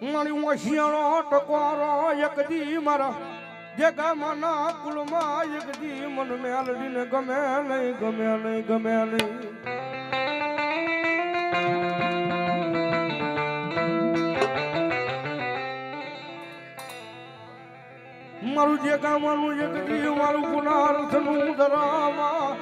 મારી શિયાળો ટકોરો એક દી મારા જે ગામના કુલમાં એક દી મન મેલડીને ગમે નહીં ગમે નહીં ગમે નહીં. મારું જે ગામનું એક દી, મારું ગુનાર્થનું ધરામાં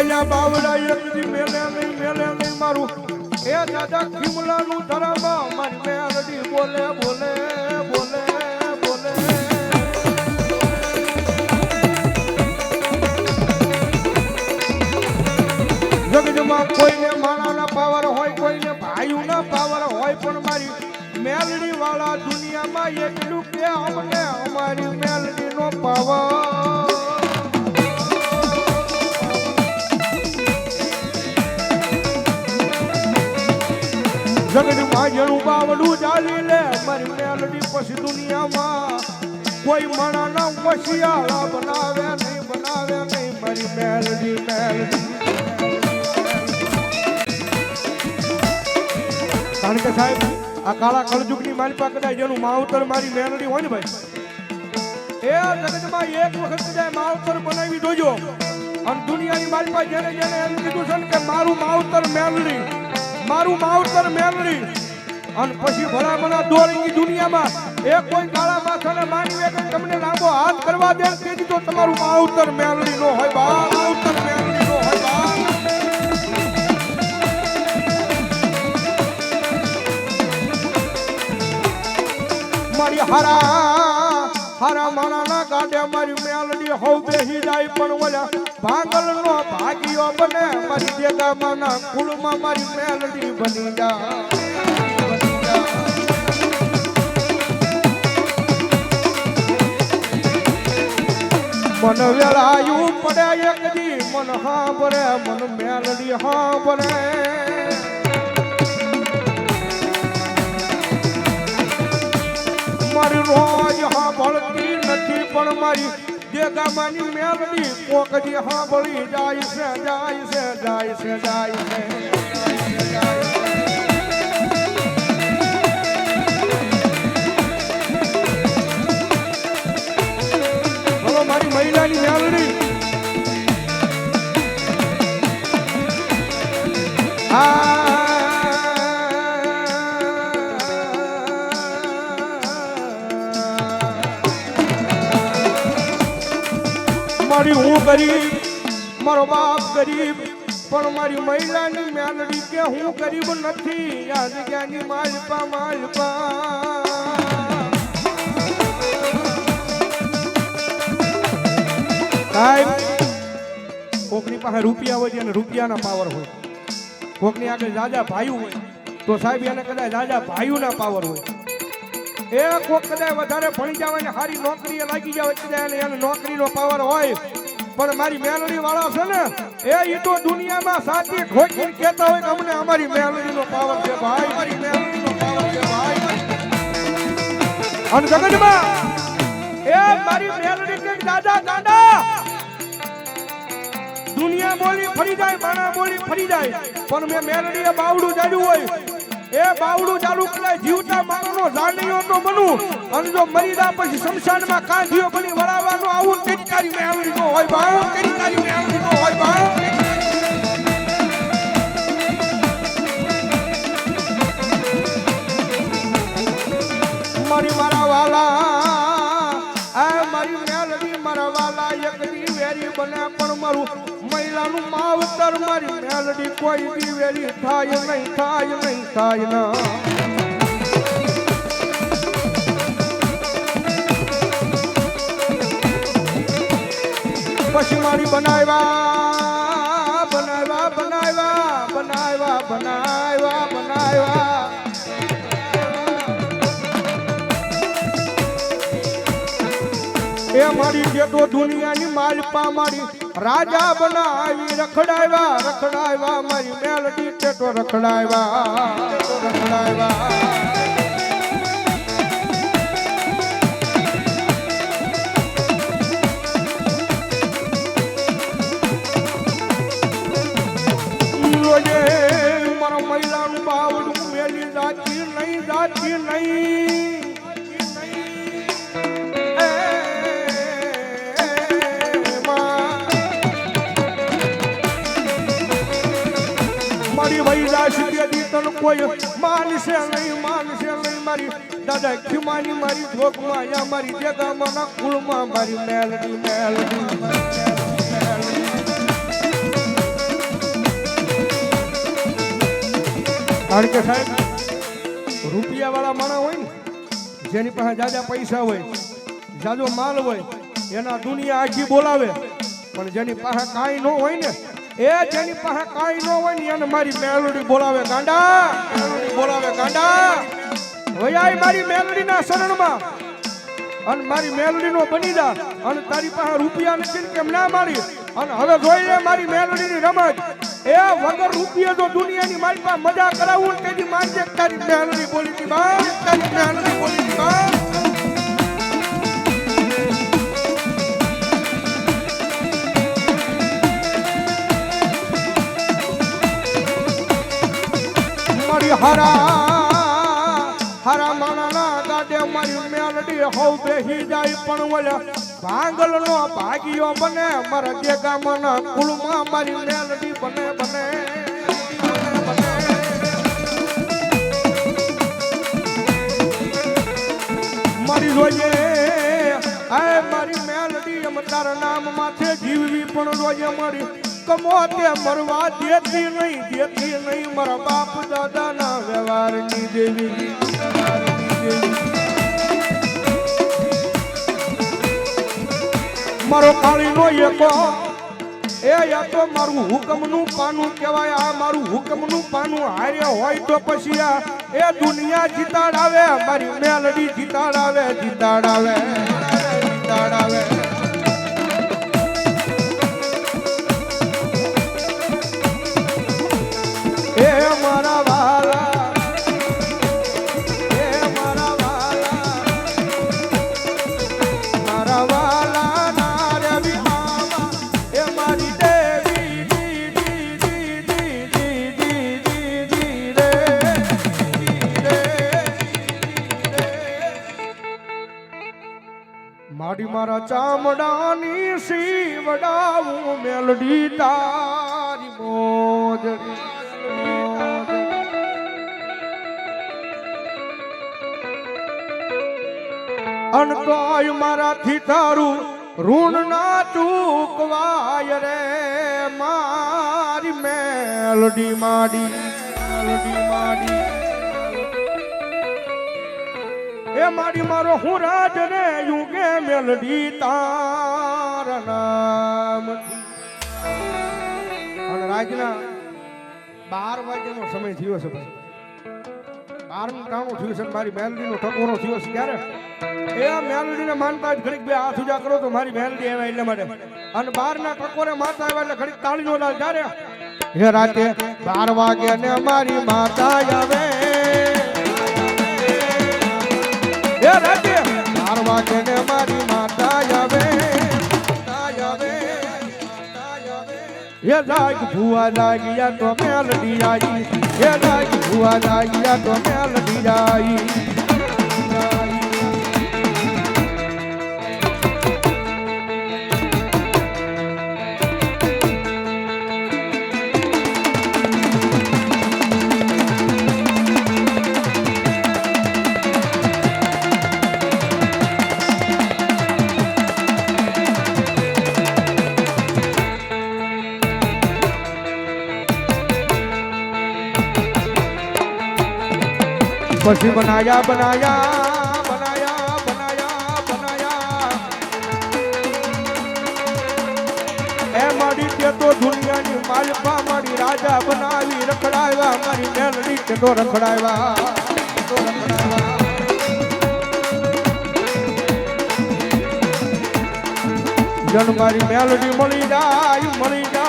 જયા બાવડા એકદી મેલે નહીં મેલે નહીં મારું એ દાદા ખીમલાનું ધરામાં મારી મેલડી બોલે બોલે બોલે બોલે જગજમાં કોઈને માણાના પાવર હોય કોઈને ભાઈઓના પાવર હોય પણ મારી મેલડી વાળા દુનિયામાં એટલું કે અમને અમારી મેલડીનો પાવર જગતમાં જેનું બાવડું ચાલી લે મારી મેલડી પછી દુનિયામાં. કોઈ મણાના વશિયાળા બનાવે નહીં બનાવે નહીં મારી મેલડી મેલડી કારણ કે સાહેબ, આ કાળા કળજુગની મારી પાસે કદાચ જેનું માવતર મારી મેલડી હોય ને ભાઈ. એ જગતમાં એક વખત કદાચ માવતર બનાવી જોજો. અને દુનિયાની મારી પાસે જેને જેને એમ કીધું છે ને કે મારું માવતર મેલડી મારું માવતર મેલડી. અને પછી ભલા મના દોરીની દુનિયામાં એ કોઈ કાળા માથાને માનવી કે તમને લાંબો હાથ કરવા દે તે તો તમારું માવતર મેલડી નો હોય બા, માવતર મેલડી નો હોય બા. મારી હારા હારા માણાના ગાડે મારી મેલડી હો બેહી જાય પણ ઓલા ભાંગલ નો ભાગ્યો બને, મારી દેગામાના કુળમાં મારી મેલડી બની જા. મન વેળાયું પડે એક દી, મન હાંભરે મન મેલડી હાંભરે મારી રોજ સાંભળતી નથી, પણ મારી દેગામાની મેલડી કોક દી સાંભળી જાય છે જાય છે જાય છે જાય છે. મારી હું ગરીબ? મારો બાપ ગરીબ, પણ મારી મહિલાની મ્યાલડી કે હું ગરીબ નથી? આ જગ્યાની માલપા માલપા. સાહેબ, કોકની પાસે રૂપિયા હોય અને રૂપિયાના પાવર હોય. કોકની આગળ રાજા ભાઈઓ હોય, તો સાહેબ, એને કદાચ રાજા ભાઈઓના પાવર હોય. એ કોક વધારે ભણી જાવ ને સારી નોકરીએ લાગી જાવ કદાચ એને નોકરીનો પાવર હોય. પણ મારી મેલડી વાળા છે ને, એ ઈ તો દુનિયામાં સાચી ખોટી કહેતા હોય કે અમને અમારી મેલડીનો પાવર છે ભાઈ. મારી મેલડીનો પાવર છે ભાઈ. અને જગતમાં એ મારી મેલડી કે દાદા દાદા, દુનિયા બોલી ફરી જાય, માણા બોલી ફરી જાય. પણ મેં મેલડીએ બાવડું જાડ્યું હોય એ બાવડું ચાલુ કરે જીવતા માણસનો જાણીયો તો બનું અને જો મરી ગયા પછી શમશાનમાં કાંધીઓ બની વળાવવાનો આવું ટિટકારી મેલડી નો હોય ભાવ મેં મેલડી નો હોય ભાવ મારી મારા વાલા આ મારી મેલડી મારા વાલા એક વેરી બને પણ મારું. મહિલાનું માવતર, મારી મેલડી કોઈ બી વેરી થાય નહીં થાય નહીં, થાય ના. પછી મારી બનાવ્યા મારી જે તો દુનિયાની માલપા મારી રાજા બનાવી, રખડાવ્યા રખડાવ્યા, મારી મેલડી તો રખડાવ્યા રખડાવ્યા. મારા મહિલાનું બાવડું મેલી જાતી નહીં જાતી નહીં. મારી વૈરાશ દેદી તન કોઈ માનશે નહીં માનશે નહીં મારી. દાદા, ખીમાની મારી ઠોક યા મારી જગામાં કુળમાં મારી મેલડી મેલડી કારણ કે સાહેબ રૂપિયા વાળા માણસ હોય ને, જેની પાસે જાજા પૈસા હોય, જાજો માલ હોય, એના દુનિયા આખી બોલાવે. પણ જેની પાસે કાંઈ ન હોય ને એ જેની પાસે કાંઈ ન હોય ને એને મારી મેલોડી બોલાવે, ગાંડા. બોલાવે, ગાંડા. વયાય મારી મેલોડીના શરણમાં. અને મારી મેલડીનો બની જા. અને તારી પાસે રૂપિયા નથી કેમ ના મારી? અને હવે જોઈએ મારી મેલડીની રમત. એ વગર રૂપિયા જો દુનિયાની મારી પાસે મજા કરાવું તેથી મારી તારી મેલડી બોલી તારી મેલડી બોલી હારા હારા માણાના ગાડે મારી મેલડી હવ બેહી જાય પણ ઓલા ભાંગલ નો ભાગ્યો બને, મારા જે ગામના કુલમાં મારી મેલડી બને બને મારી રોજે આય મારી મેલડી એમ તારા નામ માથે જીવવી પણ રોજે મારી. કમોતે મરવા દેતી નહીં દેતી નહીં. મારા બાપ દાદાના વ્યવહારની દેવી. મારો કાળીનો એકો, એ યા તો મારું હુકમનું પાનું કહેવાય. આ મારું હુકમનું પાનું હારે હોય તો પછી આ, એ દુનિયા જીતાડાવે, મારી મેલડી જીતાડાવે જીતાડાવે જીતાડાવે. માડી મારા ચામડાની સીવડાવું મેલડી તારી મોજડી. અન તોય મારાથી તારું ઋણ ના ચૂકવાય રે મારી મેલડી માડી મેલડી માડી એ મારી મારો હું રાજ રે યુગે મેલડી તાર નામ અને રાજના બાર વાગ્યાનો સમય થયો છે ભાઈ. બારનું ટાણું થયું છે ને મારી મેલડીનો ટકોરો થયો છે ક્યારે? એ મેલડીને માનતા જ ઘડીક બે હાથ ઉજા કરો તો મારી મેલડી આવે એટલે માટે. અને બારના ટકોરે માતા આવ્યા એટલે ઘડીક તાળીનો લાલ ત્યારે હે રાતે બાર વાગ્યા ને મારી માતા આવે. એ રાગ ભુવા લાગ્યા તો મેલડી આવી એ રાગ ભુવા લાગ્યા તો મેલડી આવી પછી બનાયા બનાયા બનાયા બનાયા બનાયા. એ તે દુનિયાની માલપા રાજા બનાવી, રખડાવ્યા. મારી મેલડી તો રખડાવ્યા. જન મારી મેલડી મળી જાય મળી જાય.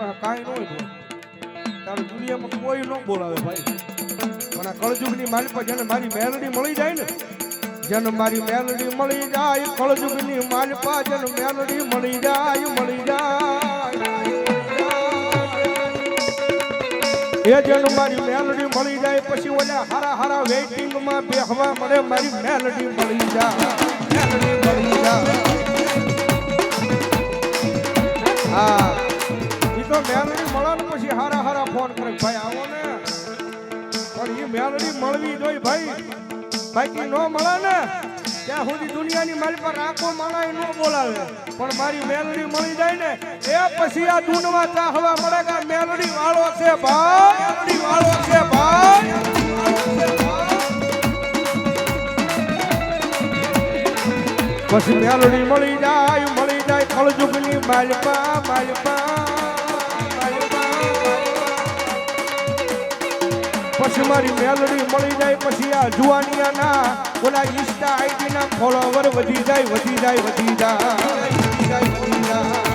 પાસે કાંઈ નો હોય તારે દુનિયામાં કોઈ ન બોલાવે ભાઈ. પણ આ કળજુગની પાસે જેને મારી મેલડી મળી જાય ને, જેને મારી મેલડી મળી જાય, કળજુગની મારી પાસે જેને મેલડી મળી જાય મળી જાય. એ જેને મારી મેલડી મળી જાય, પછી ઓલા હારા હારા વેઇટિંગમાં બેહવા મને મારી મેલડી મળી જાય, મેલડી મળી જાય. હા. તો મેલડી મળે પછી હારા હારા ફોન કરે. ભાઈ આવો ને. પણ એ મેલડી મળવી જોઈએ ભાઈ. બાકી ન મળે ને ત્યાં સુધી દુનિયાની મારી પર આંખો માણાય ન બોલાવે. પણ મારી મેલડી મળી જાય ને એ પછી આ દુનવા ચાહવા મળે કે મેલડી વાળો છે ભાઈ. મેલડી વાળો છે ભાઈ. પછી મેલડી મળી જાય મળી જાય કળજુગની માલપા માલપા માલપા, પછી મારી મેલડી મળી જાય, પછી આ જુવાનિયાના ઓલા ઇન્સ્ટા આઈડી ના ફોલોવર વધી જાય વધી જાય વધી જાય વધી જાય.